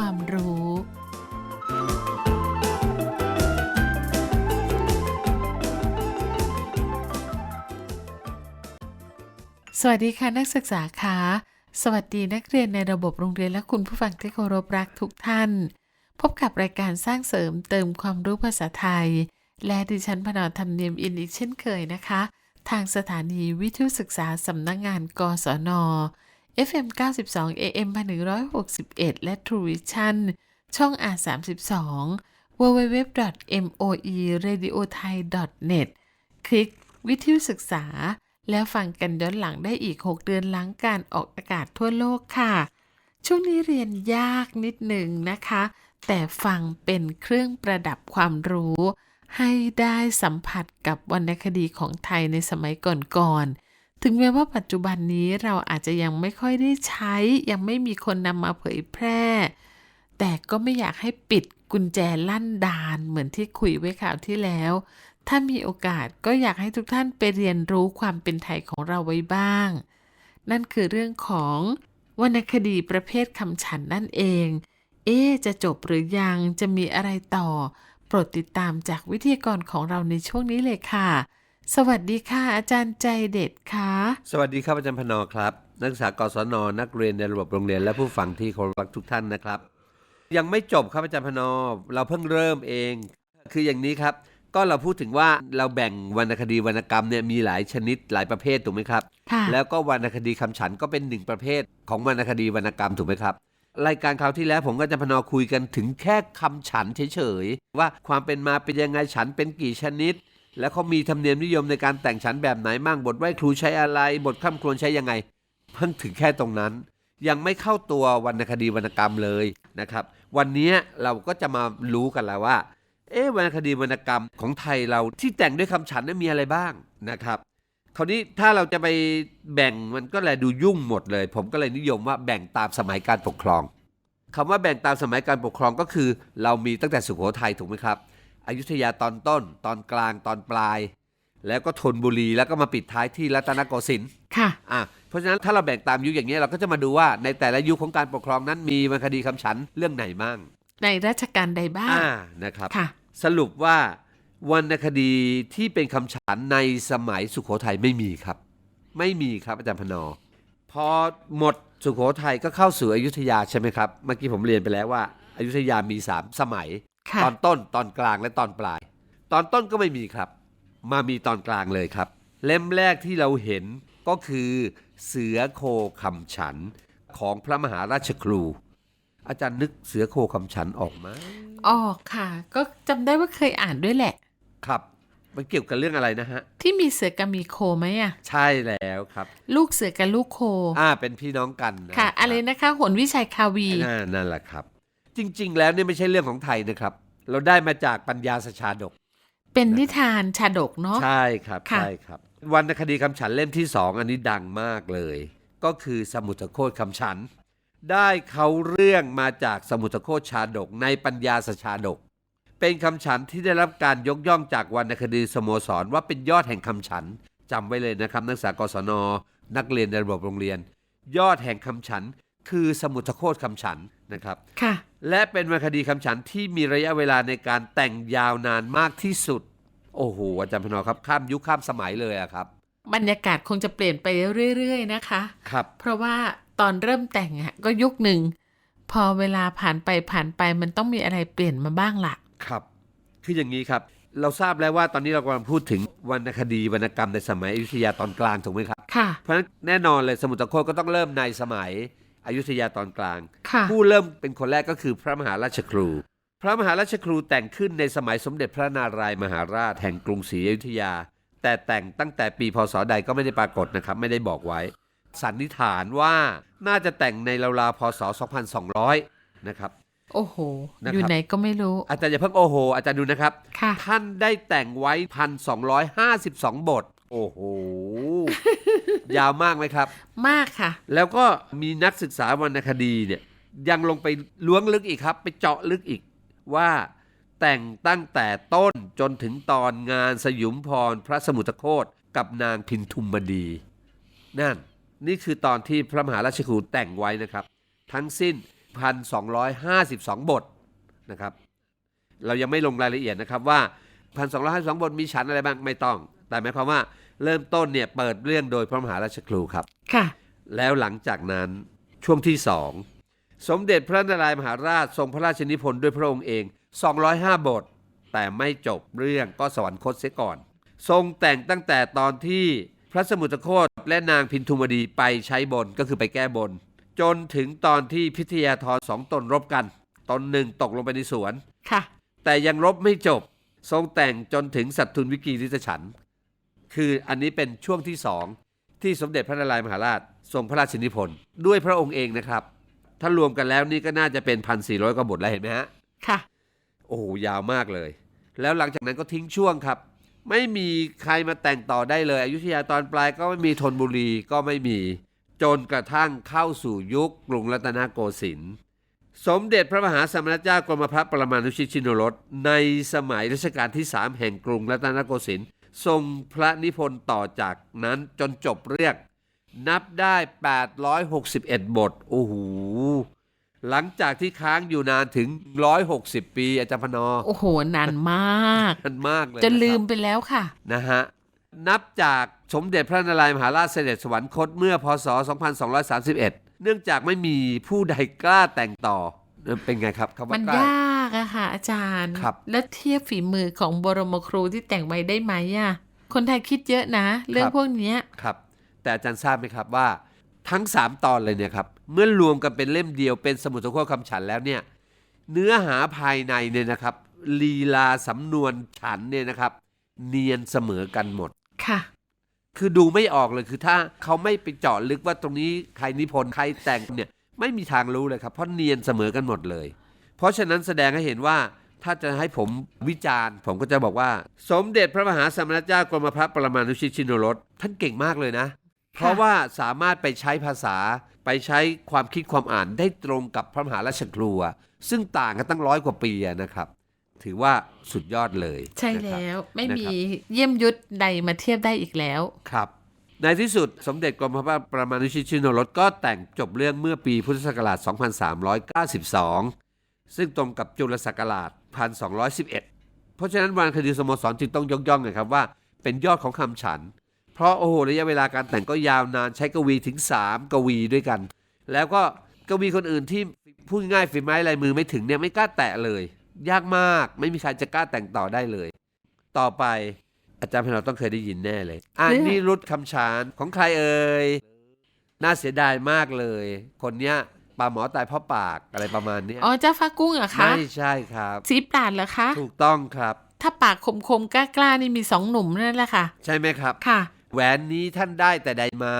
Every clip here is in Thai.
ความรู้ สวัสดีค่ะนักศึกษาคะสวัสดีนักเรียนในระบบโรงเรียนและคุณผู้ฟังที่เคารพรักทุกท่าน พบกับรายการสร้างเสริมเติมความรู้ภาษาไทย และดิฉันพนอธรรมเนียมอินอีกเช่นเคยนะคะ ทางสถานีวิทยุศึกษาสำนักงงานกศน FM 92 AM 1161 และ True Vision ช่อง R32 www.moeradiothai.net คลิกวิทยุศึกษา แล้วฟังกันย้อนหลังได้อีก 6 เดือนหลังการออกอากาศทั่วโลกค่ะ ช่วงนี้เรียนยากนิดหนึ่งนะคะ แต่ฟังเป็นเครื่องประดับความรู้ ให้ได้สัมผัสกับวรรณคดีของไทยในสมัยก่อนๆ ถึงแม้ว่าปัจจุบันนี้เราอาจจะยังไม่ค่อยได้ใช้ ยังไม่มีคนนำมาเผยแพร่ แต่ก็ไม่อยากให้ปิดกุญแจลั่นดานเหมือนที่คุยไว้ข่าวที่แล้ว ถ้ามีโอกาสก็อยากให้ทุกท่านไปเรียนรู้ความเป็นไทยของเราไว้บ้าง นั่นคือเรื่องของวรรณคดีประเภทคำฉันนั่นเอง เอ๊จะจบหรือยังจะมีอะไรต่อ โปรดติดตามจากวิทยากรของเราในช่วงนี้เลยค่ะ สวัสดีค่ะ อาจารย์ใจเด็ดค่ะสวัสดีครับอาจารย์พนอครับ นักศึกษากศนนักเรียนในระบบโรงเรียนและผู้ฟังที่เคารพรักทุกท่านนะครับ ยังไม่จบครับอาจารย์พนอเราเพิ่งเริ่มเอง คืออย่างนี้ครับ ก็เราพูดถึงว่าเราแบ่งวรรณคดีวรรณกรรมเนี่ยมีหลายชนิดหลายประเภทถูกไหมครับ ค่ะแล้วก็วรรณคดีคำฉันก็เป็นหนึ่งประเภทของวรรณคดีวรรณกรรมถูกไหมครับ รายการคราวที่แล้วผมก็จะพนอคุยกันถึงแค่คำฉันเฉยๆว่าความเป็นมาเป็นยังไงฉันเป็นกี่ชนิด แล้วเขามีธรรมเนียมนิยมในการแต่งฉันแบบไหนมั่งบทไหว้ครูใช้อะไร บทข้ามครวญใช้ยังไงเพิ่งถึงแค่ตรงนั้น ยังไม่เข้าตัววรรณคดีวรรณกรรมเลยนะครับ วันนี้เราก็จะมารู้กันแล้วว่า เอ๊ะวรรณคดีวรรณกรรมของไทยเราที่แต่งด้วยคำฉันนั้นมีอะไรบ้างนะครับ คราวนี้ถ้าเราจะไปแบ่งมันก็แลดูยุ่งหมดเลย ผมก็เลยนิยมว่าแบ่งตามสมัยการปกครองคำว่าแบ่งตามสมัยการปกครองก็คือ เรามีตั้งแต่สุโขทัยถูกไหมครับ อยุธยาตอนต้น ตอนกลางตอนปลาย แล้วก็ธนบุรีแล้วก็มาปิดท้ายที่รัตนโกสินทร์ค่ะอะเพราะฉะนั้นถ้าเราแบ่งตามยุคอย่างนี้ยเราก็จะมาดูว่าในแต่ละยุคของการปกครองนั้นมีวรรณคดีคำฉันเรื่องไหนบ้าง ในราชการใดบ้างอ่านะครับค่ะ สรุปว่าวรรณคดีที่เป็นคำฉันในสมัยสุโขทัยไม่มีครับ ไม่มีครับอาจารย์พนอพอหมดสุโขทัยก็เข้าสู่อยุธยาใช่ไหมครับ เมื่อกี้ผมเรียนไปแล้วว่าอายุธยามีสามสมัยค่ะ ตอนต้นตอนกลางและตอนปลาย ตอนต้นก็ไม่มีครับ มามีตอนกลางเลยครับ เล่มแรกที่เราเห็นก็คือเสือโคคำฉันของพระมหาราชครู อาจารย์นึกเสือโคคำฉันออกไหมออกค่ะ ก็จำได้ว่าเคยอ่านด้วยแหละ ครับ มันเกี่ยวกับเรื่องอะไรนะฮะ ที่มีเสือกับมีโคไหมอะใช่แล้วครับ ลูกเสือกับลูกโค อ่าเป็นพี่น้องกันนค่ะ อะไรนะคะหนวิชัยคาวีอ่านั่นแหละครับ จริง ๆ แล้วเนี่ยไม่ใช่เรื่องของไทยนะครับ เราได้มาจากปัญญาสชาดก เป็นนิทานชาดกเนาะใช่ครับค่ะใช่ครับวรรณคดีคำฉันเล่มที่สองอันนี้ดังมากเลย ก็คือสมุทรโคตคำฉัน ได้เขาเรื่องมาจากสมุทรโคตชาดกในปัญญาสชาดก เป็นคำฉันที่ได้รับการยกย่องจากวรรณคดีสโมสรว่าเป็นยอดแห่งคำฉันจำไว้เลยนะครับ นักศึกษากศนนักเรียนในระบบโรงเรียน ยอดแห่งคำฉัน คือสมุทรโคตคำฉันนะครับ ค่ะ และเป็นวรรณคดีคำฉันที่มีระยะเวลาในการแต่งยาวนานมากที่สุด โอ้โหอาจารย์พนอครับ ข้ามยุคข้ามสมัยเลยอะครับ บรรยากาศคงจะเปลี่ยนไปเรื่อยๆนะคะ ครับ เพราะว่าตอนเริ่มแต่งอะก็ยุคหนึ่ง พอเวลาผ่านไปผ่านไปมันต้องมีอะไรเปลี่ยนมาบ้างล่ะ ครับ คืออย่างนี้ครับ เราทราบแล้วว่าตอนนี้เรากำลังพูดถึงวรรณคดีวรรณกรรมในสมัยอยุธยาตอนกลางถูกไหมครับ ค่ะ เพราะฉะนั้นแน่นอนเลยสมุทรโคตก็ต้องเริ่มในสมัย อยุธยาตอนกลางค่ะผู้เริ่มเป็นคนแรกก็คือพระมหาราชครู พระมหาราชครูแต่งขึ้นในสมัยสมเด็จพระนารายมหาราชแห่งกรุงศรีอยุธยา แต่แต่งตั้งแต่ปีพศใดก็ไม่ได้ปรากฏนะครับ ไม่ได้บอกไว้ สันนิษฐานว่าน่าจะแต่งในราวๆพศ 2200 นะครับโอ้โหนะครับอยู่ไหนก็ไม่รู้ อาจารย์อย่าเพิ่งโอโห อาจารย์ดูนะครับค่ะท่านได้แต่งไว้พันสองบท โอ้โห ยาวมากไหมครับ มากค่ะ แล้วก็มีนักศึกษาวรรณคดีเนี่ยยังลงไปล้วงลึกอีกครับ ไปเจาะลึกอีกว่าแต่งตั้งแต่ต้นจนถึงตอนงานสยุมพรพระสมุทรโคตกับนางพินทุมบดี นั่น นี่คือตอนที่พระมหาราชครูแต่งไว้นะครับ ทั้งสิ้น 1,252 บทนะครับ เรายังไม่ลงรายละเอียดนะครับว่า 1,252 บทมีฉันอะไรบ้างไม่ต้อง แต่หมายความว่า เริ่มต้นเนี่ยเปิดเรื่องโดยพระมหาราชครูครับ ค่ะ แล้วหลังจากนั้นช่วงที่สองสมเด็จพระนารายณ์มหาราชทรงพระราชนิพนธ์ด้วยพระองค์เอง 205 บท แต่ไม่จบเรื่องก็สวรรคตเสียก่อน ทรงแต่งตั้งแต่ตอนที่พระสมุทรโคตและนางพินทุมดีไปใช้บนก็คือไปแก้บน จนถึงตอนที่พิทยาธรสองตนรบกัน ตนหนึ่งตกลงไปในสวน ค่ะ แต่ยังรบไม่จบ ทรงแต่งจนถึงสัตทุนวิกีริตฉันท์ คืออันนี้เป็นช่วงที่สองที่สมเด็จพระนารายณ์มหาราชทรงพระราชนิพนธ์ด้วยพระองค์เองนะครับ ถ้ารวมกันแล้วนี่ก็น่าจะเป็นพันสี่ร้อยกว่าบทแล้วเห็นไหมฮะ ค่ะ โอ้โหยาวมากเลย แล้วหลังจากนั้นก็ทิ้งช่วงครับ ไม่มีใครมาแต่งต่อได้เลย อยุธยาตอนปลายก็ไม่มีธนบุรีก็ไม่มีจนกระทั่งเข้าสู่ยุคกรุงรัตนโกสินทร์สมเด็จพระมหาสมณเจ้ากรมพระปรมานุชิตชินโนรสในสมัยรัชกาลที่ 3 แห่งกรุงรัตนโกสินทร์ ทรงพระนิพนธ์ต่อจากนั้นจนจบเรื่องนับได้ 861 บท โอ้โห หลังจากที่ค้างอยู่นานถึง 160 ปีอาจารย์พนอ โอ้โห นานมาก นานมากเลยจะนะครับลืมไปแล้วค่ะ นะฮะ นับจากสมเด็จพระนารายณ์มหาราชเสด็จสวรรคตเมื่อพศ 2231 เนื่องจากไม่มีผู้ใดกล้าแต่งต่อ เป็นไงครับคำมัว่านกล้ายากอะค่ะ อาจารย์ครับแล้วเทียบฝีมือของบรมครูที่แต่งไว้ได้ไหมอะคนไทยคิดเยอะนะ เรื่องพวกเนี้ยครับ แต่อาจารย์ทราบไหมครับว่า ทั้ง 3 ตอนเลยเนี่ยครับ เมื่อรวมกันเป็นเล่มเดียวเป็นสมุดสงครามคำฉันแล้วเนี่ย เนื้อหาภายในเนี่ยนะครับ ลีลาสำนวนฉันเนี่ยนะครับ เนียนเสมอกันหมดค่ะ คือดูไม่ออกเลยคือถ้าเขาไม่ไปเจาะลึกว่าตรงนี้ใครนิพนธ์ใครแต่งเนี่ย ไม่มีทางรู้เลยครับ เพราะเนียนเสมอกันหมดเลย เพราะฉะนั้นแสดงให้เห็นว่าถ้าจะให้ผมวิจารณ์ ผมก็จะบอกว่า สมเด็จพระมหาสมณเจ้ากรมพระปรมานุชิตชินโรสท่านเก่งมากเลยนะ เพราะว่าสามารถไปใช้ภาษาไปใช้ความคิดความอ่านได้ตรงกับพระมหาราชครูอะซึ่งต่างกันตั้งร้อยกว่าปีอะนะครับ ถือว่าสุดยอดเลย ใช่นะครับแล้ว ไม่นะครับมีเยี่ยมยุทธใดมาเทียบได้อีกแล้วครับ ในที่สุดสมเด็จกรมพระประมาณุชิตชินรสก็แต่งจบเรื่องเมื่อปีพุทธศักราช 2392 ซึ่งตรงกับจุลศักราช 1211 เพราะฉะนั้นวันคดีสโมสรจึงต้องยกย่องนะครับว่า เป็นยอดของคำฉัน เพราะโอ้โหระยะเวลาการแต่งก็ยาวนานใช้กวีถึง 3 กวีด้วยกัน แล้วก็กวีคนอื่นที่พูดง่ายฝีไม้ลายมือไม่ถึงเนี่ยไม่กล้าแตะเลย ยากมากไม่มีใครจะกล้าแต่งต่อได้เลย ต่อไป อาจารย์พนอต้องเคยได้ยินแน่เลย อ่าเรื่องนี่รุดคำชานของใครเอ่ย น่าเสียดายมากเลย คนเนี้ยปลาหมอตายเพราะปากอะไรประมาณเนี้ยอ๋อเจ้าฟ้ากุ้งเหรอคะไม่ใช่ครับสีปราดเหรอคะ ถูกต้องครับ ถ้าปากคมๆกล้าๆนี่มีสองหนุ่มนั่นแหละค่ะ ใช่ไหมครับค่ะ แหวนนี้ท่านได้แต่ใดมา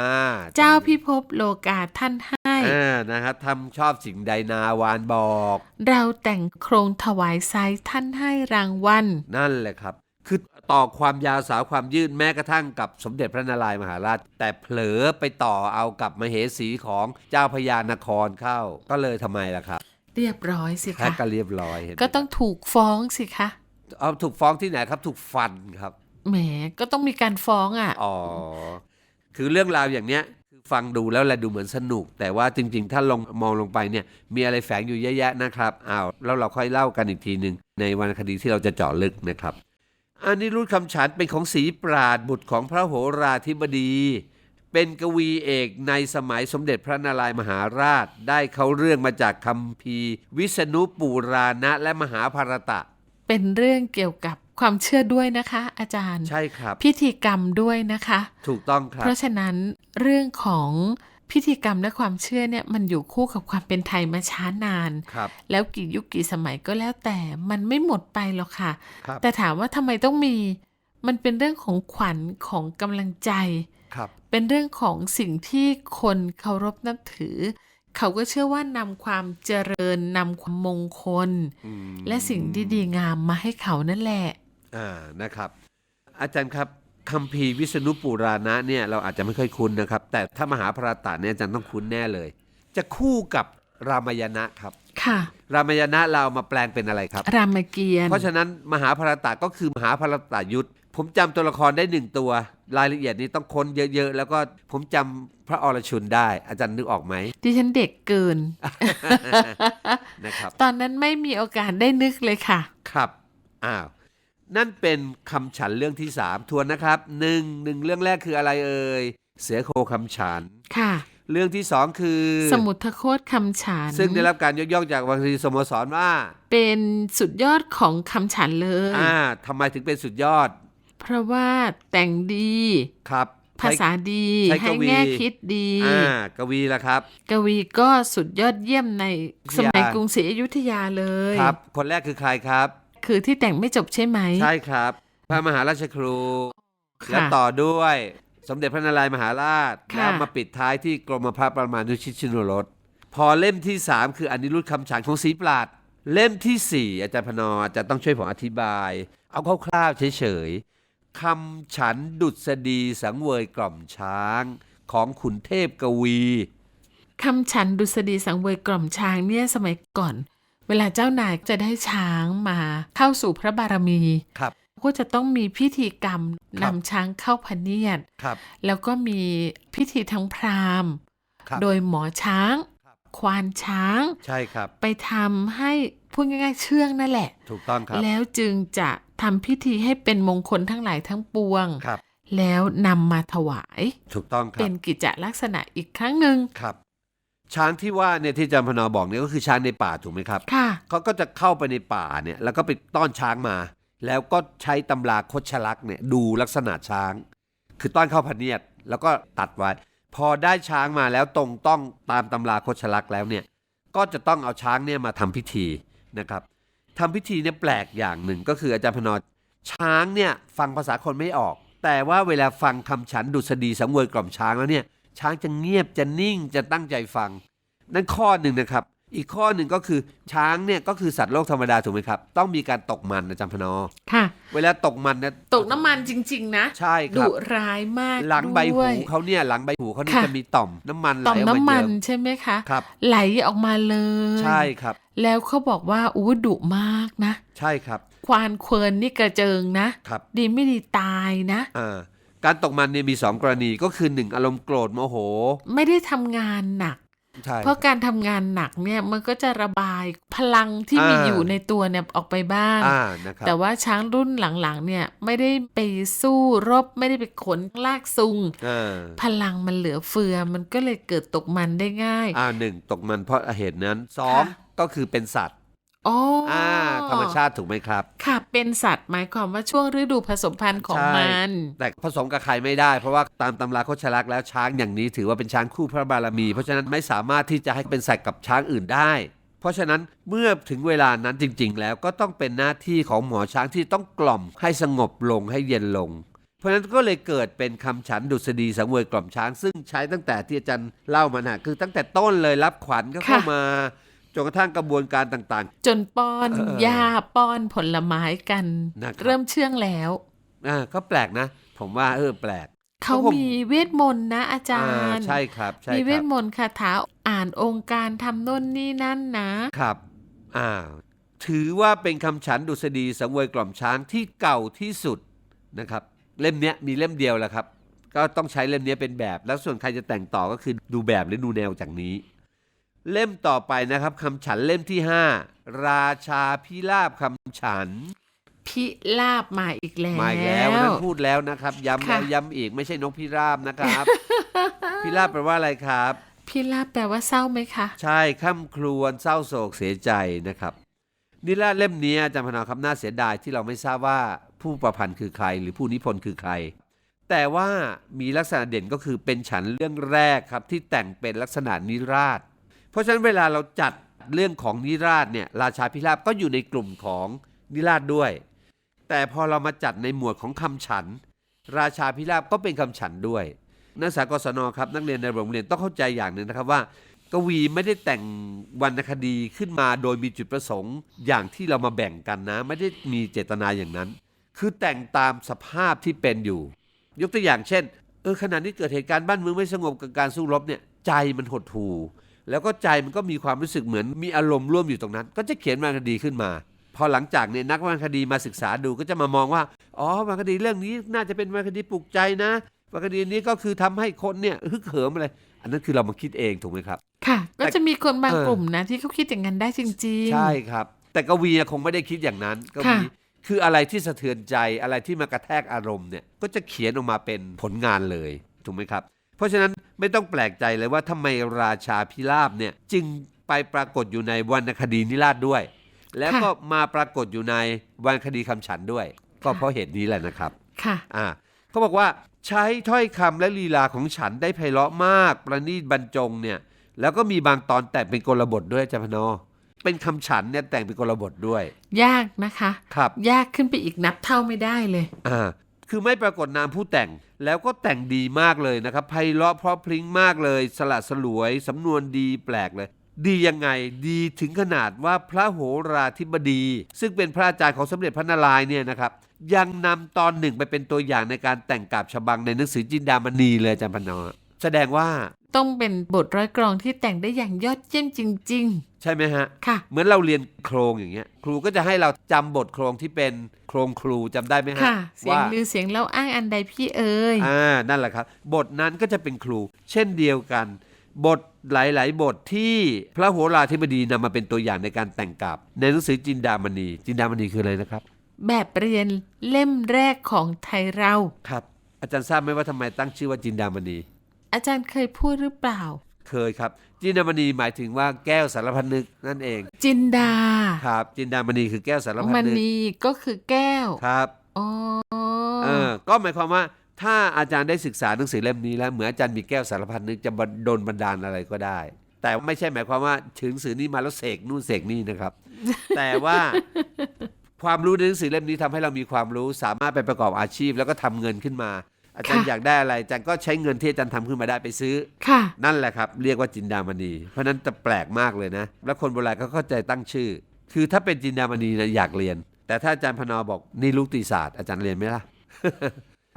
เจ้าพิภพโลกาท่านให้อ่านะครับทำชอบสิ่งใดนาวานบอก เราแต่งโครงถวายไซท่านให้รางวัลนั่นแหละครับ คือต่อความยาวสาวความยืดแม้กระทั่งกับสมเด็จพระนารายณ์มหาราช แต่เผลอไปต่อเอากับมเหสีของเจ้าพญานครเข้า ก็เลยทำไมล่ะครับ เรียบร้อยสิแพ้คะก็เรียบร้อยเห็นไหมก็ต้องถูกฟ้องสิคะเอาถูกฟ้องที่ไหนครับถูกฟันครับแหมก็ต้องมีการฟ้องอะอ๋อคือเรื่องราวอย่างเนี้ยคือฟังดูแล้วแหละดูเหมือนสนุก แต่ว่าจริงๆ ถ้าลงมองลงไปเนี่ยมีอะไรแฝงอยู่เยอะแยะนะครับอ้าวแล้วเราค่อยเล่ากันอีกทีหนึ่งในวรรณคดีที่เราจะเจาะลึกนะครับ อันนี้รุ่คำฉันเป็นของศรีปราดบุตรของพระโหราธิบดี เป็นกวีเอกในสมัยสมเด็จพระนารายณ์มหาราช ได้เขาเรื่องมาจากคัมภีร์วิษณุปูราณะและมหาภารตะ เป็นเรื่องเกี่ยวกับความเชื่อด้วยนะคะ อาจารย์ ใช่ครับ พิธีกรรมด้วยนะคะ ถูกต้องครับ เพราะฉะนั้นเรื่องของ พิธีกรรมและความเชื่อเนี่ยมันอยู่คู่กับความเป็นไทยมาช้านานครับแล้วกี่ยุคกี่สมัยก็แล้วแต่มันไม่หมดไปหรอกค่ะครับแต่ถามว่าทำไมต้องมี มันเป็นเรื่องของขวัญของกำลังใจครับเป็นเรื่องของสิ่งที่คนเคารพนับถือ เขาก็เชื่อว่านำความเจริญนำความมงคลอืมและสิ่งที่ดีงามมาให้เขานั่นแหละอ่านะครับ อาจารย์ครับ คัมภีร์วิษณุปุราณะเนี่ยเราอาจจะไม่ค่อยคุ้นนะครับ แต่ถ้ามหาภารตะเนี่ยอาจารย์ต้องคุ้นแน่เลย จะคู่กับรามายณะครับ ค่ะ รามายณะเราเอามาแปลงเป็นอะไรครับ รามเกียรติ์เพราะฉะนั้นมหาภารตะก็คือมหาภารตะยุทธผมจำตัวละครได้หนึ่งตัว รายละเอียดนี้ต้องค้นเยอะ ๆ แล้วก็ผมจำพระอรชุนได้ อาจารย์นึกออกไหมดิฉันเด็กเกินนะครับ ตอนนั้นไม่มีโอกาสได้นึกเลยค่ะ ครับอ้าว นั่นเป็นคำฉันเรื่องที่สามทวนนะครับหนึ่งหนึ่งเรื่องแรกคืออะไรเอ่ยเสือโคคำฉันค่ะ เรื่องที่สองคือ สมุทรโคตรคำฉันซึ่งได้รับการยกย่องจากวังคีสโมสรว่า เป็นสุดยอดของคำฉันเลยอ่าทำไมถึงเป็นสุดยอด เพราะว่าแต่งดีครับภาษาดีใช้กให้วีแง่คิดดีอ่ากวีละครับ กวีก็สุดยอดเยี่ยมในสมัยอยุธยากรุงศรีอยุธยาเลย ครับ คนแรกคือใครครับ คือที่แต่งไม่จบใช่ไหม ใช่ครับ พระมหาราชครู ค่ะและต่อด้วยสมเด็จพระนารายณ์มหาราชค่ะ แล้วมาปิดท้ายที่กรมพระประมาณุชิตชินรสพอเล่มที่ 3 คืออนิรุตคำฉันของศรีปราดเล่มทีสี่4 อาจารย์พนออาจจะต้องช่วยผมอธิบาย เอาคร่าวๆเฉยๆคำฉันดุษฎีสังเวยกล่อมช้างของขุนเทพกวี คำฉันดุษฎีสังเวยกล่อมช้างเนี่ยสมัยก่อน เวลาเจ้านายจะได้ช้างมาเข้าสู่พระบารมีครับก็จะต้องมีพิธีกรรมครันำบช้างเข้าพเนียดครับแล้วก็มีพิธีทั้งพราหมณ์ครับโดยหมอช้างครับควานช้างใช่ครับ ไปทำให้พูดง่ายๆเชื่องนั่นแหละ ถูกต้องครับ แล้วจึงจะทำพิธีให้เป็นมงคลทั้งหลายทั้งปวงครับแล้วนำมาถวาย ถูกต้องครัเป็บนกิจลักษณะอีกครั้งหนึ่งครับ ช้างที่ว่าเนี่ยที่อาจารย์พนอบอกเนี่ยก็คือช้างในป่าถูกไหมครับค่ะเขาก็จะเข้าไปในป่าเนี่ยแล้วก็ไปต้อนช้างมา แล้วก็ใช้ตำราคดชลักษณ์เนี่ยดูลักษณะช้าง คือต้อนเข้าพเนียดแล้วก็ตัดไว้พอได้ช้างมาแล้วตรงต้องตามตำราคดชลักษณ์แล้วเนี่ยก็จะต้องเอาช้างเนี่ยมาทำพิธีนะครับทำพิธีเนี่ยแปลกอย่างหนึ่งก็คืออาจารย์พนอช้างเนี่ยฟังภาษาคนไม่ออก แต่ว่าเวลาฟังคำฉันดุษฎีสังเวยกล่อมช้างแล้วเนี่ย ช้างจะเงียบจะนิ่งจะตั้งใจฟัง นั่นข้อหนึ่งนะครับ อีกข้อหนึ่งก็คือช้างเนี่ยก็คือสัตว์โลกธรรมดาถูกไหมครับ ต้องมีการตกมันอาจารย์พนอค่ะ เวลาตกมันเนี่ยตกน้ำมันจริง ๆ นะใช่คดุรับ ร้ายมากหลังใบหูด้วย เขาเนี่ยหลังใบหูเขาเนี่ยค่ะ จะมีต่อมน้ำมันไหลต่อมออกมาน้ำมันเยอะใช่ไหมคะ ครับ ไหลออกมาเลย ใช่ครับ แล้วเขาบอกว่าอู้ดุมากนะ ใช่ครับควานเควินนี่กระเจิงนะ ครับ ดีไม่ดีตายนะ อ่า การตกมันเนี่ยมีสองกรณีก็คือหนึ่งอารมณ์โกรธโมโห ไม่ได้ทำงานหนัก ใช่ เพราะการทำงานหนักเนี่ยมันก็จะระบายพลังที่มีอ่า อยู่ในตัวเนี่ยออกไปบ้าง อ่านะครับ แต่ว่าช้างรุ่นหลังๆ เนี่ยไม่ได้ไปสู้รบไม่ได้ไปขนลากซุง อ่า พลังมันเหลือเฟือมันก็เลยเกิดตกมันได้ง่าย อ่าหนึ่งตกมันเพราะเหตุนั้นสองค่ะ ก็คือเป็นสัตว์ อ๋อออ่าธรรมชาติถูกไหมครับ ค่ะ เป็นสัตว์หมายความว่าช่วงฤดูผสมพันธุ์ของใช่มัน แต่ผสมกับใครไม่ได้ เพราะว่าตามตำราโคชลักษณ์แล้วช้างอย่างนี้ถือว่าเป็นช้างคู่พระบารมี เพราะฉะนั้นไม่สามารถที่จะให้เป็นสัตว์กับช้างอื่นได้ เพราะฉะนั้นเมื่อถึงเวลานั้นจริง ๆ แล้วก็ต้องเป็นหน้าที่ของหมอช้างที่ต้องกล่อมให้สงบลงให้เย็นลงเพราะฉะนั้นก็เลยเกิดเป็นคำฉันดุษฎีสังเวยกล่อมช้าง ซึ่งใช้ตั้งแต่ที่อาจารย์เล่ามานะคือตั้งแต่ต้นเลยรับขวัญก็เข้าค่ะมา จนกระทั่งกระบวนการต่าง จนป้อนเออหญ้าป้อนผลไม้กัน นะครับ เริ่มเชื่องแล้ว ๆอ่าก็แปลกนะ ผมว่าเออแปลกเขาก็คงมีเวทมนต์นะอาจาอ่ารย์ ใช่ครับใช่มีคเวรับทมนต์คาถาอ่านองค์การทำโน่นนี่นั่นนะ ครับอ่าถือว่าเป็นคำฉันดุษฎีสังเวยกล่อมช้างที่เก่าที่สุดนะครับ เล่มเนี้ยมีเล่มเดียวแหละครับ ก็ต้องใช้เล่มเนี้ยเป็นแบบ แล้วส่วนใครจะแต่งต่อก็คือดูแบบหรือดูแนวจากนี้ เล่มต่อไปนะครับคำฉันเล่มที่ 5 ราชาพิราบคำฉัน พิลาบมาอีกแล้วมาอีกแล้ววันนั้นพูดแล้วนะครับ ย้ำค่ะแล้วย้ำอีกไม่ใช่นกพิราบนะครับ พิราบแปลว่าอะไรครับ พิลาบแปลว่าเศร้าไหมคะ ใช่ข้ามครวญเศร้าโศกเสียใจนะครับ นิราศเล่มนี้อาจารย์พนอครับน่าเสียดายที่เราไม่ทราบว่าผู้ประพันธ์คือใคร หรือผู้นิพนธ์คือใคร แต่ว่ามีลักษณะเด่นก็คือเป็นฉันเรื่องแรกครับที่แต่งเป็นลักษณะนิราศ เพราะฉะนั้นเวลาเราจัดเรื่องของนิราศเนี่ยราชาพิราบก็อยู่ในกลุ่มของนิราศด้วย แต่พอเรามาจัดในหมวดของคำฉัน ราชาพิราบก็เป็นคำฉันด้วย นักศึกษากศนครับนักเรียนในโรงเรียนต้องเข้าใจอย่างหนึ่งนะครับว่า กวีไม่ได้แต่งวรรณคดีขึ้นมาโดยมีจุดประสงค์อย่างที่เรามาแบ่งกันนะ ไม่ได้มีเจตนาอย่างนั้น คือแต่งตามสภาพที่เป็นอยู่ ยกตัวอย่างเช่นเออขณะนี้เกิดเหตุการณ์บ้านเมืองไม่สงบกับการสู้รบเนี่ยใจมันหดหู่ แล้วก็ใจมันก็มีความรู้สึกเหมือนมีอารมณ์ร่วมอยู่ตรงนั้น ก็จะเขียนวรรณคดีขึ้นมาพพอหลังจากเนี่ยนักวรรณคดีมาศึกษาดูก็จะมามองว่าอ๋อวรรณคดีเรื่องนี้น่าจะเป็นวรรณคดีปลุกใจนะวรรณคดีนี้ก็คือทำให้คนเนี่ยฮึกเหิมอะไรอันนั้นคือเรามาคิดเองถูกไหมครับ ค่ะ ก็จะมีคนบางเออกลุ่มนะที่เขาคิดอย่างนั้นได้จริงๆ ใช่ครับ แต่กวีคงไม่ได้คิดอย่างนั้นกวีค่ะคืออะไรที่สะเทือนใจอะไรที่มากระแทกอารมณ์เนี่ยก็จะเขียนออกมาเป็นผลงานเลยถูกไหมครับ เพราะฉะนั้นไม่ต้องแปลกใจเลยว่าทำไมราชาพิราบเนี่ยจึงไปปรากฏอยู่ในวรรณคดีนิราชด้วย แล้วก็มาปรากฏอยู่ในวรรณคดีคำฉันด้วย ก็เพราะเหตุนี้แหละนะครับค่ะอ่าเขาบอกว่าใช้ถ้อยคำและลีลาของฉันได้ไพเราะมาก ประณีตบรรจงเนี่ยแล้วก็มีบางตอนแต่งเป็นกลบทด้วยอาจารย์พนอเป็นคำฉันเนี่ยแต่งเป็นกลบทด้วย ยากนะคะ ครับ ยากขึ้นไปอีกนับเท่าไม่ได้เลย อ่า คือไม่ปรากฏนามผู้แต่งแล้วก็แต่งดีมากเลยนะครับไพเราะเพราะพริ้งมากเลย สละสลวย สำนวนดีแปลกเลย ดียังไงดีถึงขนาดว่าพระโหราธิบดี ซึ่งเป็นพระอาจารย์ของสมเด็จพระนารายณ์เนี่ยนะครับยังนำตอนหนึ่งไปเป็นตัวอย่างในการแต่งกาบฉบังในหนังสือจินดามณีเลยอาจารย์พนอแสดงว่าต้องเป็นบทร้อยกรองที่แต่งได้อย่างยอดเยี่ยมจริง ใช่ไหมฮะๆค่ะ เหมือนเราเรียนโครงอย่างเงี้ย ครูก็จะให้เราจำบทโครงที่เป็นโครงครูจำได้ไหมฮะค่ะ เสียงว่าลือเสียงเล่าอ้างอันใดพี่เอ๋ย อ่านั่นแหละครับ บทนั้นก็จะเป็นครู เช่นเดียวกัน บทหลาย ๆ บทที่พระโหราธิบดีนำมาเป็นตัวอย่างในการแต่งกาบในหนังสือจินดามณี จินดามณีคืออะไรนะครับ แบบเรียนเล่มแรกของไทยเรา ครับ อาจารย์ทราบไหมว่าทำไมตั้งชื่อว่าจินดามณี อาจารย์เคยพูดหรือเปล่า เคยครับ จินดามณีหมายถึงว่าแก้วสารพันนึกนั่นเอง จินดา ครับ จินดามณีคือแก้วสารพันมันนึกนีก็คือแก้วครับอ๋อเออก็หมายความว่าถ้าอาจารย์ได้ศึกษาหนังสือเล่มนี้แล้วเหมือนอาจารย์มีแก้วสารพันนึกจะโดนบันดาลอะไรก็ได้ แต่ไม่ใช่หมายความว่าถึงหนังสือนี้มาแล้วเสกนู่นเสกนี่นะครับ แต่ว่าความรู้ในหนังสือเล่มนี้ทำให้เรามีความรู้สามารถไปประกอบอาชีพ แล้วก็ทำเงินขึ้นมา อาจารย์ค่ะอยากได้อะไรอาจารย์ก็ใช้เงินที่อาจารย์ทำขึ้นมาได้ไปซื้อค่ะนั่นแหละครับ เรียกว่าจินดามณี เพราะฉะนั้นจะแปลกมากเลยนะ แล้วคนโบราณก็เข้าใจตั้งชื่อ คือถ้าเป็นจินดามณีนะอยากเรียน แต่ถ้าอาจารย์พนอบอกนี่ลูกตีศาสตร์อาจารย์เรียนไหมล่ะ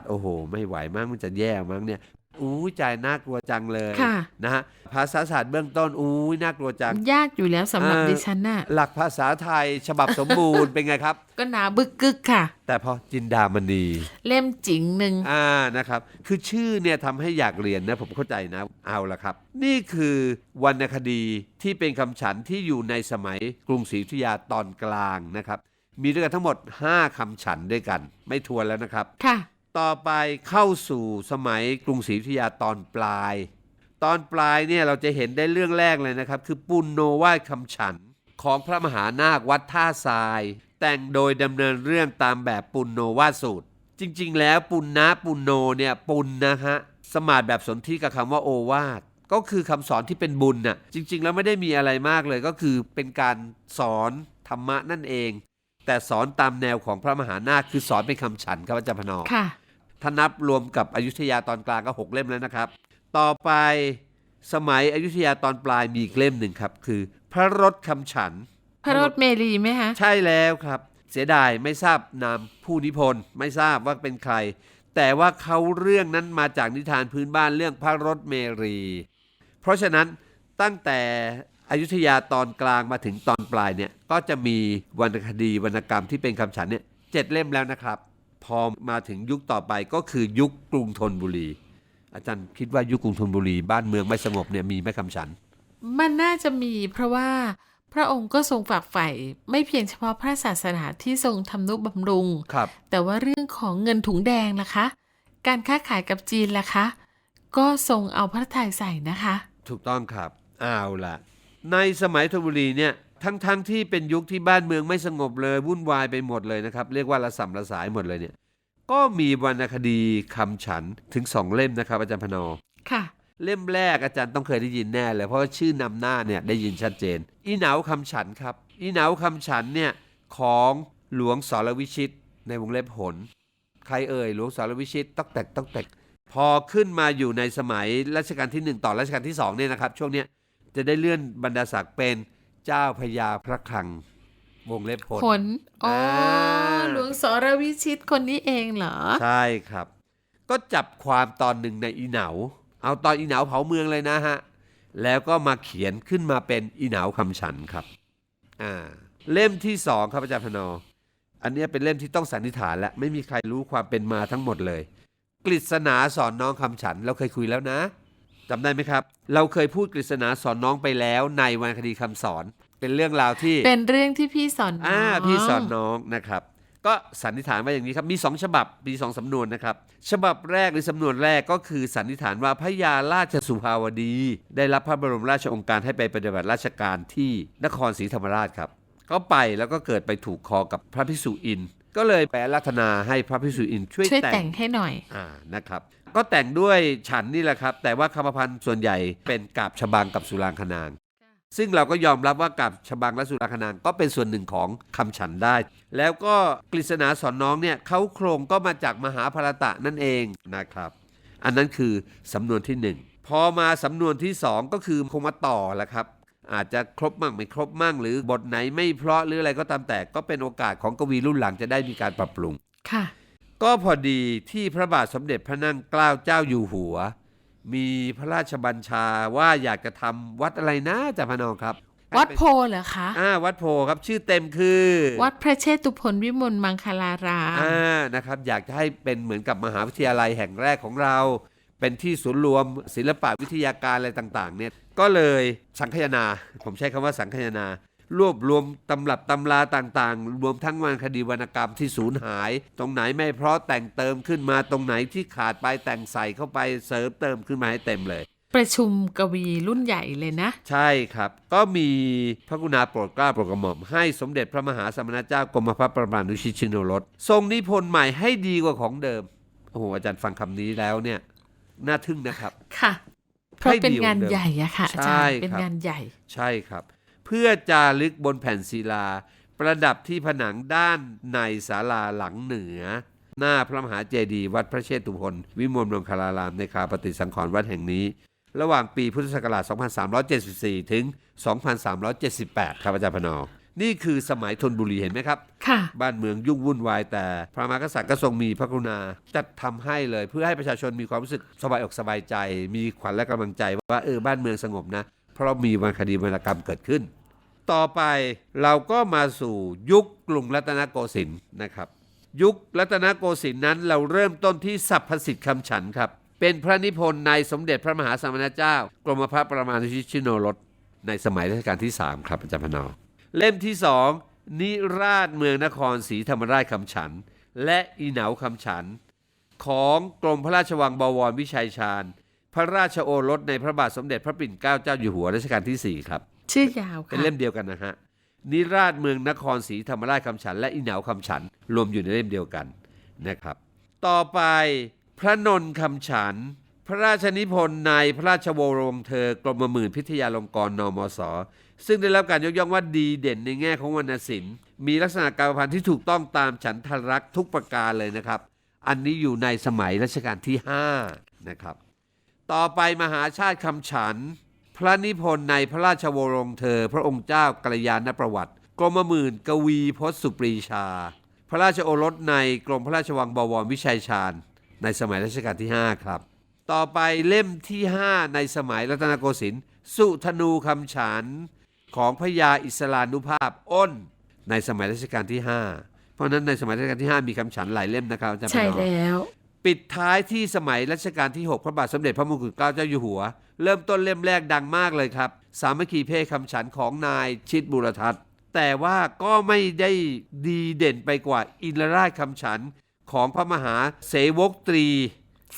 โอ้โห ไม่ไหวมั้งมันจะแย่มั้งเนี่ย อู้ยใจน่ากลัวจังเลยค่ะนะฮะภาษาศาสตร์เบื้องต้นอู้ยน่ากลัวจัง ยากอยู่แล้วสำหรับเออดิฉันน่ะหลักภาษาไทยฉบับสมบูรณ์เป็นไงครับ ก็หนาบึกกึกค่ะ แต่พอจินดามณีเล่มจิ๋งหนึ่งอ่านะครับ คือชื่อเนี่ยทำให้อยากเรียนนะผมเข้าใจนะเอาละครับ นี่คือวรรณคดีที่เป็นคำฉันที่อยู่ในสมัยกรุงศรีอยุธยาตอนกลางนะครับมีด้วยกันทั้งหมด 5คำฉันด้วยกัน ไม่ทวนแล้วนะครับ ค่ะ ต่อไปเข้าสู่สมัยกรุงศรีอยุธยาตอนปลาย ตอนปลายเนี่ยเราจะเห็นได้เรื่องแรกเลยนะครับ คือปุณโนวาดคำฉันของพระมหานาควัดท่าทราย แต่งโดยดำเนินเรื่องตามแบบปุณโนวาสูตร จริงๆ แล้วปุณนะปุณโนเนี่ยปุณนะฮะสมาดแบบสนธิกับคำว่าโอวาทก็คือคำสอนที่เป็นบุญน่ะจริง ๆ แล้วไม่ได้มีอะไรมากเลยก็คือเป็นการสอนธรรมะนั่นเอง แต่สอนตามแนวของพระมหานาคคือสอนเป็นคำฉันครับอาจารย์พนอค่ะ ถ้านับรวมกับอยุธยาตอนกลางก็หกเล่มแล้วนะครับ ต่อไปสมัยอยุธยาตอนปลายมีอีกเล่มหนึ่งครับ คือ พระรถคำฉัน พระรถเมรีไหมคะใช่แล้วครับ เสียดายไม่ทราบนามผู้นิพนธ์ไม่ทราบว่าเป็นใคร แต่ว่าเขาเรื่องนั้นมาจากนิทานพื้นบ้านเรื่องพระรถเมรี เพราะฉะนั้นตั้งแต่อยุธยาตอนกลางมาถึงตอนปลายเนี่ยก็จะมีวรรณคดีวรรณกรรมที่เป็นคำฉันเนี่ยเจ็ดเล่มแล้วนะครับ พอมาถึงยุคต่อไปก็คือยุคกรุงธนบุรี อาจารย์คิดว่ายุคกรุงธนบุรี บ้านเมืองไม่สงบเนี่ยมีไหมคำฉัน มันน่าจะมีเพราะว่าพระองค์ก็ทรงฝากใฝ่ไม่เพียงเฉพาะพระศาสนาที่ทรงทำนุบำรุงครับ แต่ว่าเรื่องของเงินถุงแดงล่ะคะ การค้าขายกับจีนล่ะคะ ก็ทรงเอาพระทัยใส่นะคะ ถูกต้องครับเอาล่ะ ในสมัยธนบุรีเนี่ย ทั้งๆทที่เป็นยุคที่บ้านเมืองไม่สงบเลยวุ่นวายไปหมดเลยนะครับ เรียกว่าระสำระสายหมดเลยเนี่ยก็มีวรรณคดีคำฉันถึงสองเล่มนะครับ อาจารย์พนอค่ะเล่มแรกอาจารย์ต้องเคยได้ยินแน่เลย เพราะว่าชื่อนำหน้าเนี่ยได้ยินชัดเจน อีเหนาคำฉันครับ อีเหนาคำฉันเนี่ยของหลวงสรวิชิตในวงเล็บหนใครเอ่ยหลวงสรวิชิตตอกแตกตอกแตกพอขึ้นมาอยู่ในสมัยรัชกาลที่หนึ่งต่อรัชกาลที่สองเนี่ยนะครับช่วงเนี้ยจะได้เลื่อนบรรดาศักดิ์เป็น เจ้าพญาพระคลัง วงเล็บผลผลอ๋ออ่าหลวงสรวิชิตคนนี้เองเหรอ ใช่ครับ ก็จับความตอนหนึ่งในอีเหนา เอาตอนอีเหนาเผาเมืองเลยนะฮะ แล้วก็มาเขียนขึ้นมาเป็นอีเหนาคำฉันครับอ่าเล่มที่สองครับอาจารย์พนอ อันเนี้ยเป็นเล่มที่ต้องสันนิษฐานและไม่มีใครรู้ความเป็นมาทั้งหมดเลย กฤษณาสอนน้องคำฉันเราเคยคุยแล้วนะ จำได้ไหมครับ เราเคยพูดกฤษณาสอนน้องไปแล้วในวรรณคดีคำสอน เป็นเรื่องราวที่เป็นเรื่องที่พี่สอนน้อ่าองพี่สอนน้องนะครับ ก็สันนิษฐานว่าอย่างนี้ครับ มีสองฉบับมีสองสำนวนนะครับ ฉบับแรกหรือสำนวนแรกก็คือสันนิษฐานว่าพระยาราชสุภาวดี ได้รับพระบรมราชโองการให้ไปปฏิบัติราชการที่นครศรีธรรมราชครับ เขาไปแล้วก็เกิดไปถูกคอกับพระพิสุอินทร์ก็เลยไปอารัตนาให้พระพิสุอินทร์ช่วยช่วยแต่แต่ง งให้หน่อย อ่า นะครับ ก็แต่งด้วยฉันนี่แหละครับ แต่ว่าคำพันธ์ส่วนใหญ่เป็นกาบฉบังกับสุรางคนาง ซึ่งเราก็ยอมรับว่ากาบฉบังและสุรางคนางก็เป็นส่วนหนึ่งของคำฉันได้ แล้วก็กฤษณาสอนน้องเนี่ยเขาโครงก็มาจากมหาภารตะนั่นเองนะครับ อันนั้นคือสำนวนที่หนึ่งพอมาสำนวนที่สองก็คือคงมาต่อแหละครับอาจจะครบมั่งไม่ครบมั่ง หรือบทไหนไม่เพราะหรืออะไรก็ตามแต่ก็เป็นโอกาสของกวีรุ่นหลังจะได้มีการปรับปรุงค่ะ ก็พอดีที่พระบาทสมเด็จพระนั่งเกล้าเจ้าอยู่หัว มีพระราชบัญชาว่าอยากจะทำวัดอะไรนะจ่าพนองครับ วัดโพเหรอคะอ่าวัดโพครับชื่อเต็มคือ วัดพระเชตุพนวิมลมังคลารามอ่านะครับ อยากจะให้เป็นเหมือนกับมหาวิทยาลัยแห่งแรกของเรา เป็นที่ศูนย์รวม ศิลปะวิทยาการอะไรต่างๆ เนี่ยก็เลยสังคายนา ผมใช้คำว่าสังคายนา รวบรวมตำรับตำราต่างๆ รวมทั้งวรรณคดีวรรณกรรมที่สูญหาย ตรงไหนไม่เพราะแต่งเติมขึ้นมาตรงไหนที่ขาดไปแต่งใส่เข้าไปเสริมเติมขึ้นมาให้เต็มเลย ประชุมกวีรุ่นใหญ่เลยนะ ใช่ครับ ก็มีพระกรุณาโปรดเกล้าโปรดกระหม่อมให้สมเด็จพระมหาสมณเจ้ากรมพระประมาณุชิตชินโนรสทรงนิพนธ์ใหม่ให้ดีกว่าของเดิมโอ้โหอาจารย์ฟังคำนี้แล้วเนี่ยน่าทึ่งนะครับ ค่ะ เพราะให้เป็นดีกว่างานเดิมใหญ่อะค่ะอาใช่จารย์เป็นครับงานใหญ่ ใช่ครับเพื่อจารึกบนแผ่นศิลา ประดับที่ผนังด้านในศาลาหลังเหนือ หน้าพระมหาเจดีย์วัดพระเชตุพนวิมลมังคลารามในคาปฏิสังขรณ์วัดแห่งนี้ ระหว่างปีพุทธศักราช 2374 ถึง 2378 ครับอาจารย์พนอนี่คือสมัยธนบุรีเห็นไหมครับค่ะบ้านเมืองยุ่งวุ่นวายแต่ พระมหากษัตริย์ก็ทรงมีพระกรุณาจัดทำให้เลยเพื่อให้ประชาชนมีความรู้สึกสบายอกสบายใจ มีขวัญและกำลังใจว่าเออบ้านเมืองสงบนะ เพราะมีวรรณคดีวรรณกรรมเกิดขึ้น ต่อไปเราก็มาสู่ยุคกรุงรัตนโกสินทร์นะครับ ยุครัตนโกสินทร์นั้นเราเริ่มต้นที่สัพพสิทธิ์คำฉันครับ เป็นพระนิพนธ์ในสมเด็จพระมหาสมณเจ้า กรมพระประมาณุชิตชิโนรสในสมัยรัชกาลที่ 3 ครับอาจารย์พนอเล่มที่สองนิราชเมืองนครศรีธรรมราชคำฉัน และอีเหนาคำฉัน ของกรมพระราชวังบวรวิชัยชาญ พระราชโอรสในพระบาทสมเด็จพระปิ่นเกล้าเจ้าอยู่หัวรัชกาลที่ 4 ครับ ชื่อยาวค่ะเป็นเล่มเดียวกันนะฮะนิราชเมืองนครศรีธรรมราชคำฉัน และอีเหนาคำฉัน รวมอยู่ในเล่มเดียวกันนะครับ ต่อไปพระนนคำฉัน พระราชนิพนธ์ในพระราชวงศ์เธอกรมหมื่นพิทยาลงกรณ์นมศซึ่งได้รับการยกย่องว่าดีเด่นในแง่ของวรรณศิลป์มีลักษณะการประพันธ์ที่ถูกต้องตามฉันทรักษ์ทุกประการเลยนะครับ อันนี้อยู่ในสมัยรัชกาลที่5นะครับต่อไปมหาชาติคำฉัน พระนิพนธ์ในพระราชวงศ์เธอ พระองค์เจ้ากัลยาณประวัติ กรมหมื่นกวีพศสุปรีชา พระราชโอรสในกรมพระราชวังบวรวิชัยชาญ ในสมัยรัชกาลที่ 5 ครับ ต่อไปเล่มที่ 5 ในสมัยรัตนโกสินทร์สุธนูคำฉันของพระยาอิสลานุภาพอ้น ในสมัยรัชกาลที่ 5 เพราะฉะนั้นในสมัยรัชกาลที่ 5 มีคำฉันหลายเล่มนะครับอาจารย์ใช่พนอแล้ว ปิดท้ายที่สมัยรัชกาลที่ 6 พระบาทสมเด็จพระมงกุฎเกล้าเจ้าอยู่หัว เริ่มต้นเล่มแรกดังมากเลยครับ สามัคคีเพศคำฉันของนายชิดบุรทัศน์ แต่ว่าก็ไม่ได้ดีเด่นไปกว่าอินทรราชคำฉันของพระมหาเสวกตรี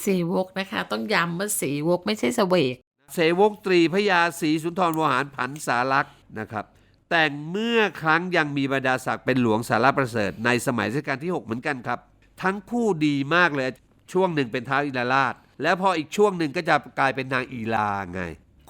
สีวกนะคะ ต้องย้ำว่าสีวกไม่ใช่เสวก เสวกตรีพระยาศรีสุนทรวหารผันสารักษ์นะครับแต่งเมื่อครั้งยังมีบรรดาศักดิ์เป็นหลวงสารประเสริฐในสมัยรัชกาลที่ 6 เหมือนกันครับ ทั้งคู่ดีมากเลยช่วงหนึ่งเป็นท้าวอินทราช แล้วพออีกช่วงหนึ่งก็จะกลายเป็นนางอีลาไง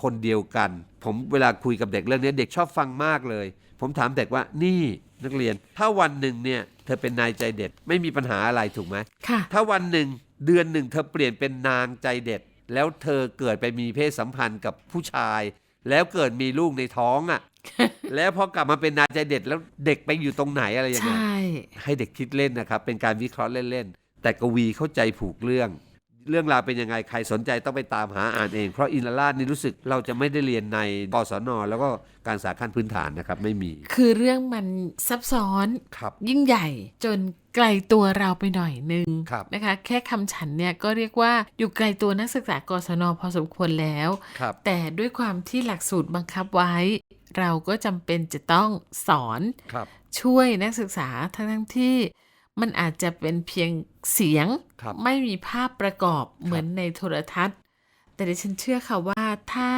คนเดียวกัน ผมเวลาคุยกับเด็กเรื่องนี้เด็กชอบฟังมากเลย ผมถามเด็กว่านี่นักเรียน ถ้าวันหนึ่งเนี่ยเธอเป็นนายใจเด็ด ไม่มีปัญหาอะไรถูกไหมค่ะ ถ้าวันหนึ่งเดือนหนึ่งเธอเปลี่ยนเป็นนางใจเด็ด แล้วเธอเกิดไปมีเพศสัมพันธ์กับผู้ชาย แล้วเกิดมีลูกในท้องอะ่ะ แล้วพอกลับมาเป็นนางใจเด็ดแล้วเด็กไปอยู่ตรงไหนอะไรอย่างใชเงี้ย่ให้เด็กคิดเล่นนะครับ เป็นการวิเคราะห์เล่นๆแต่กวีเข้าใจผูกเรื่อง เรื่องราวเป็นยังไงใครสนใจต้องไปตามหาอ่านเอง เพราะอินทราชนี่รู้สึกเราจะไม่ได้เรียนในกศนแล้วก็การศึกษาขั้นพื้นฐานนะครับไม่มี คือเรื่องมันซับซ้อนครับยิ่งใหญ่จนไกลตัวเราไปหน่อยนึงครับนะคะ แค่คำฉันเนี่ยก็เรียกว่าอยู่ไกลตัวนักศึกษากศนพอสมควรแล้วครับแต่ด้วยความที่หลักสูตรบังคับไว้ เราก็จำเป็นจะต้องสอนครับช่วยนักศึกษาทั้งทั้งๆที่ มันอาจจะเป็นเพียงเสียงครับไม่มีภาพประกอบเหมือนในโทรทัศน์ แต่ดิฉันเชื่อค่ะว่าถ้า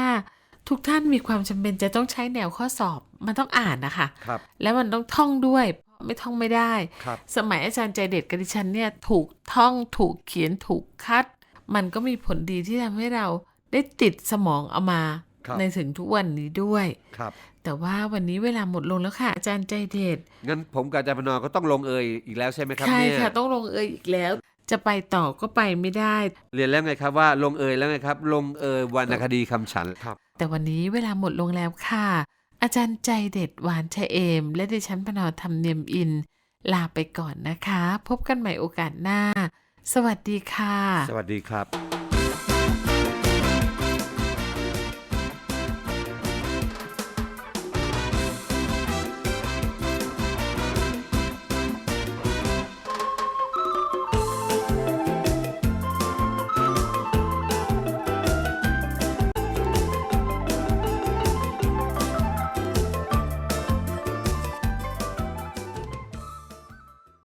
ทุกท่านมีความจำเป็นจะต้องใช้แนวข้อสอบ มันต้องอ่านนะคะครับแล้วมันต้องท่องด้วยเพราะไม่ท่องไม่ได้ครับสมัยอาจารย์ใจเด็ดกับดิฉันเนี่ยถูกท่องถูกเขียนถูกคัด มันก็มีผลดีที่ทำให้เราได้ติดสมองเอามาครับในถึงทุกวันนี้ด้วยครับ แต่ว่าวันนี้เวลาหมดลงแล้วค่ะ อาจารย์ใจเด็ดงั้นผมกับอาจารย์พนอก็ต้องลงเอยอีกแล้วใช่ไหมครับใช่เนี่ยค่ะต้องลงเอยอีกแล้ว จะไปต่อก็ไปไม่ได้ เรียนแล้วไงครับว่าลงเอยแล้วไงครับ ลงเอยวรรณคดีคำฉันครับ แต่วันนี้เวลาหมดลงแล้วค่ะ อาจารย์ใจเด็ดหวานชะเอม และดิฉันพนอทำเนียมอิน ลาไปก่อนนะคะ พบกันใหม่โอกาสหน้า สวัสดีค่ะ สวัสดีครับ